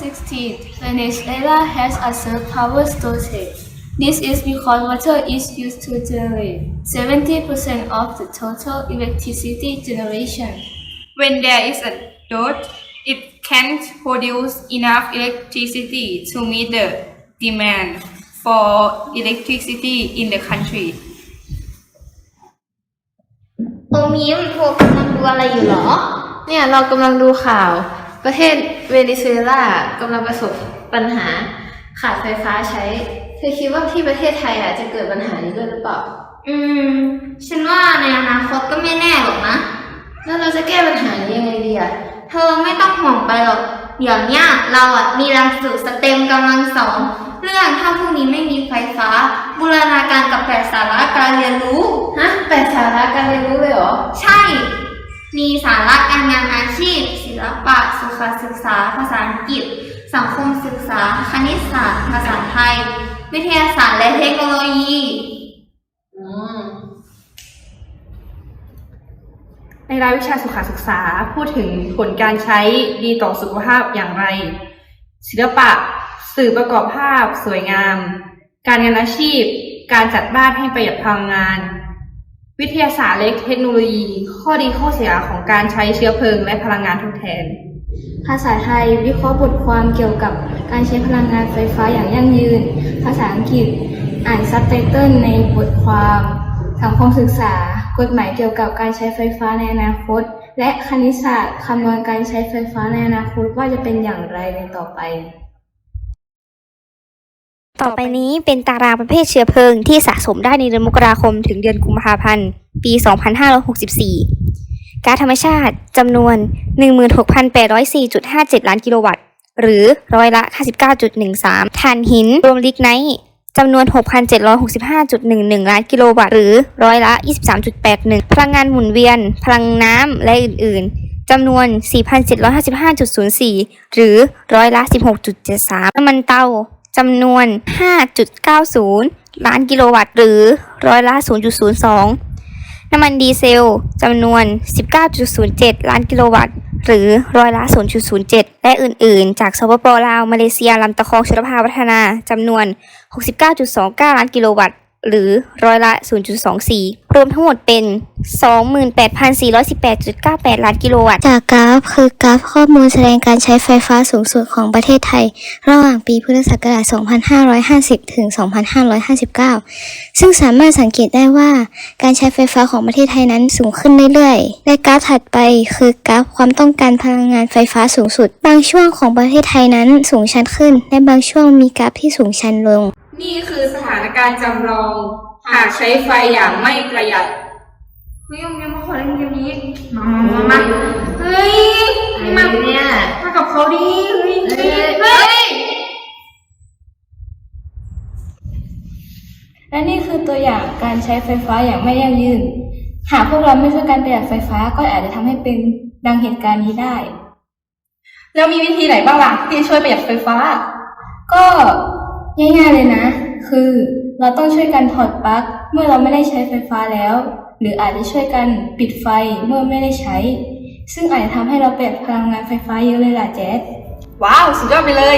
2016, Venezuela has a self-power storage. This is because water is used to generate 70% of the total electricity generation. When there is a drought, it can't produce enough electricity to meet the demand for electricity in the country. โอมยิ้มพวกกำลังดูอะไรอยู่เหรอ เนี่ยเรากำลังดูข่าว ประเทศเวเนซุเอลากำลังประสบปัญหาขาดไฟฟ้าใช้ เธอคิดว่าที่ประเทศไทยอะจะเกิดปัญหานี้ด้วยหรือเปล่า อืม ฉันว่าในอนาคตก็ไม่แน่หรอกนะ แล้วเราจะแก้ปัญหานี้ยังไงดีอะเธอไม่ต้องห่วงไปหรอก เดี๋ยวเนี้ยเราอะมีหลักสูตรสเต็มกำลังสอนเรื่องถ้าพรุ่งนี้ไม่มีไฟฟ้า บูรณาการกับแปดสาระการเรียนรู้ ฮะแปดสาระการเรียนรู้เลยเหรอ ใช่ มีสาระการงานอาชีพ ศิลปะ สุขศึกษา ภาษาอังกฤษ สังคมศึกษา คณิตศาสตร์ ภาษาไทย วิทยาศาสตร์และเทคโนโลยีในรายวิชาสุขศึกษาพูดถึงผลการใช้ดีต่อสุขภาพอย่างไร ศิลปะ สื่อประกอบภาพ สวยงาม การงานอาชีพ การจัดบ้านให้ประหยัดพลังงาน วิทยาศาสตร์และเทคโนโลยี ข้อดีข้อเสียของการใช้เชื้อเพลิงและพลังงานทดแทน ภาษาไทยวิเคราะห์บทความเกี่ยวกับการใช้พลังงานไฟฟ้าอย่างยั่งยืน ภาษาอังกฤษ อ่านซับไตเติลในบทความ สังคมศึกษา กฎหมายเกี่ยวกับการใช้ไฟฟ้าในอนาคต และคณิตศาสตร์คำนวณการใช้ไฟฟ้าในอนาคตว่าจะเป็นอย่างไรในต่อไป ต่อไปนี้เป็นตารางประเภทเชื้อเพลิงที่สะสมได้ในเดือนมกราคมถึงเดือนกุมภาพันธ์ ปี 2564 ก๊าซธรรมชาติจำนวน 16,804.57 ล้านกิโลวัตต์ หรือร้อยละ 59.13ถ่านหิน รวมลิกไนท์จำนวน 6,765.11 ล้านกิโลวัตต์ หรือร้อยละ 23.81 พลังงานหมุนเวียน พลังน้ำ และอื่น ๆจำนวน 4,755.04 หรือร้อยละ 16.73 น้ำมันเตา จำนวน 5.90 ล้านกิโลวัตต์หรือร้อยละ 0.02 น้ำมันดีเซลจำนวน 19.07 ล้านกิโลวัตต์หรือร้อยละ 0.07 และอื่น ๆ จากสปปลาว มาเลเซียลำตะคองชลภาวัฒนาจำนวน 69.29 ล้านกิโลวัตต์ หรือร้อยละ 0.24 รวมทั้งหมดเป็น 28,418.98 ล้านกิโลวัตต์ จากกราฟคือกราฟข้อมูลแสดงการใช้ไฟฟ้าสูงสุดของประเทศไทย ระหว่างปีพุทธศักราช 2550 ถึง 2559 ซึ่งสามารถสังเกตได้ว่าการใช้ไฟฟ้าของประเทศไทยนั้นสูงขึ้นเรื่อยๆ และกราฟถัดไปคือกราฟความต้องการพลังงานไฟฟ้าสูงสุด บางช่วงของประเทศไทยนั้นสูงชันขึ้น และบางช่วงมีกราฟที่สูงชันลง นี่คือสถานการณ์จำลอง หากใช้ไฟอย่างไม่ประหยัดเฮ้ยยังมาขอเล่นเกมนี้มามามาเฮ้ยอะไรนี่มาเนี่ยมากับเขาดิเฮ้ยเอ้ยเฮ้ยและนี่คือตัวอย่างการใช้ไฟฟ้าอย่างไม่ยั่งยืน หากพวกเราไม่ช่วยกันประหยัดไฟฟ้าก็อาจจะทำให้เป็นดังเหตุการณ์นี้ได้ แล้วมีวิธีไหนบ้างล่ะที่จะช่วยประหยัดไฟฟ้า ก็ ง่ายๆเลยนะ คือเราต้องช่วยกันถอดปลั๊กเมื่อเราไม่ได้ใช้ไฟฟ้าแล้ว หรืออาจจะช่วยกันปิดไฟเมื่อไม่ได้ใช้ ซึ่งอาจจะทำให้เราประหยัดพลังงานไฟฟ้าเยอะเลยล่ะแจ๊สว้าว สุดยอดไปเลย